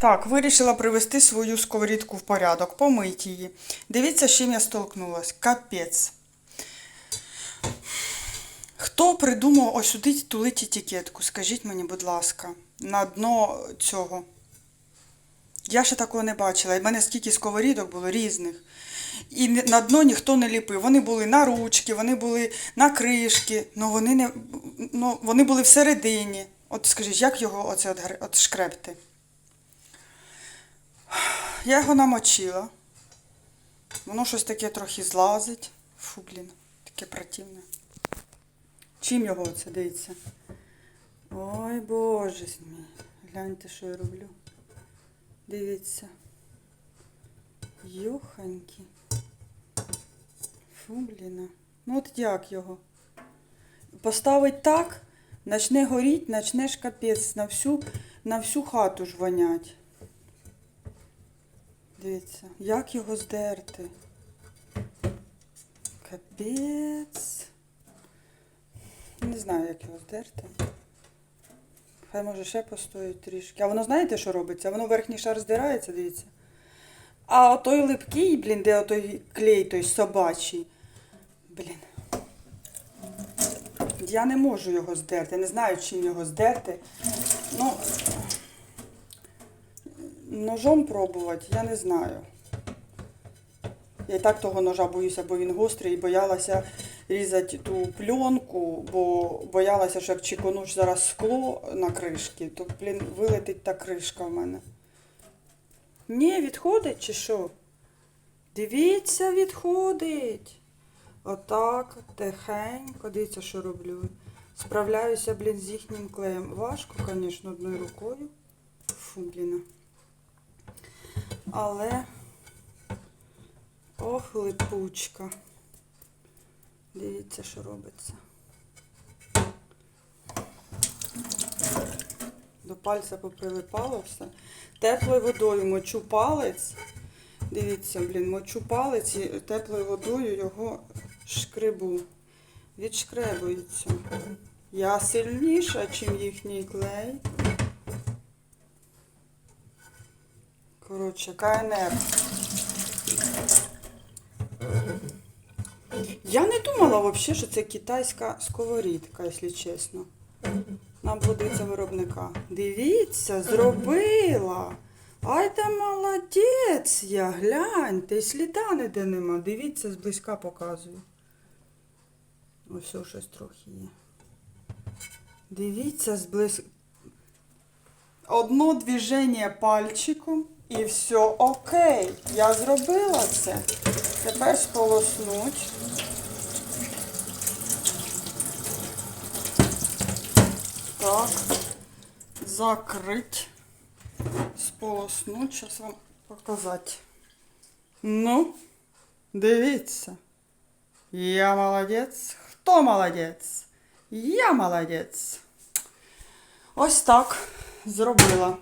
Так, вирішила привести свою сковорідку в порядок, помити її. Дивіться, з чим я столкнулась. Капець. Хто придумав ось сюди тулить етикетку? Скажіть мені, будь ласка, на дно цього. Я ще такого не бачила. І в мене скільки сковорідок було різних. І на дно ніхто не ліпив. Вони були на ручки, вони були на кришки, але вони, не, ну, вони були всередині. От скажіть, як його оце от, от шкребти? Я його намочила. Воно щось таке трохи злазить. Фу, блін, таке противне. Чим його оце дивіться? Ой, боже мій. Гляньте, що я роблю. Дивіться. Йоханьки. Фу, блін. Ну от як його? Поставить так, начне горіть, начнеш капець на всю, на всю хату ж вонять. Дивіться, як його здерти. Капець. Не знаю, як його здерти. Хай може ще постоїть трішки. А воно знаєте, що робиться? Воно верхній шар здирається, дивіться. А отой липкий, блін, де отой клей, той собачий. Блін. Я не можу його здерти. Не знаю, чим його здерти. Ну, ножом пробувати, я не знаю. Я і так того ножа боюся, бо він гострий, і боялася різати ту пленку, бо боялася, що як чеконуч зараз скло на кришки, то, блін, вилетить та кришка в мене. Ні, відходить чи що? Дивіться, відходить. Отак, тихенько, дивіться, що роблю. Справляюся, блін, з їхнім клеєм. Важко, звісно, одною рукою. Фу, блін. Але. Ох, липучка. Дивіться, що робиться. До пальця поприлипало все. Теплою водою мочу палець. Дивіться, блін, мочу палець і теплою водою його шкребу. Відшкребується. Я сильніша, ніж їхній клей. Коротше, КНР. Я не думала взагалі, що це китайська сковорідка, якщо чесно. Нам подивиться виробника. Дивіться, зробила. Ай та молодець я, гляньте, і сліда ніде нема. Дивіться, зблизька показую. Ось щось трохи є. Дивіться, зблизька. Одно движення пальчиком і все окей. Я зробила це. Тепер сполоснуть. Так. Закрить. Сполоснуть. Зараз вам показати. Ну, дивіться. Я молодець. Хто молодець? Я молодець. Ось так зробила.